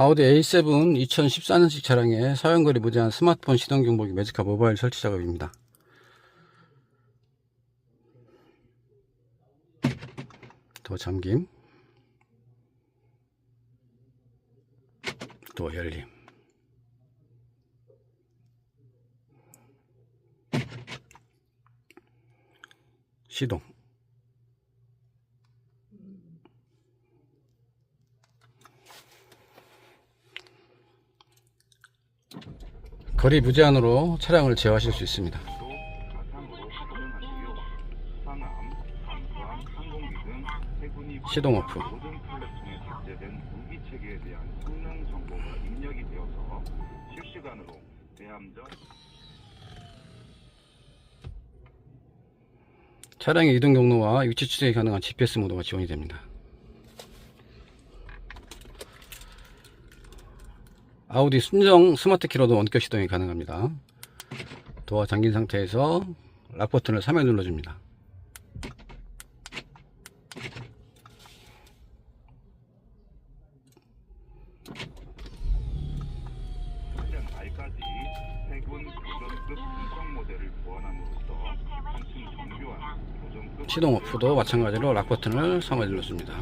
아우디 A7 2014년식 차량의 사용거리 무제한 스마트폰 시동 경보기 매직카 모바일 설치 작업입니다. 도 잠김, 도 열림. 시동. 거리 무제한으로 차량을 제어하실 수 있습니다. 시동 오프. 차량의 이동 경로와 위치 추적이 가능한 GPS 모드가 지원이 됩니다. 아우디 순정 스마트 키로도 원격 시동이 가능합니다. 도어 잠긴 상태에서 락 버튼을 3회 눌러줍니다. 시동 오프도 마찬가지로 락 버튼을 3회 눌러줍니다.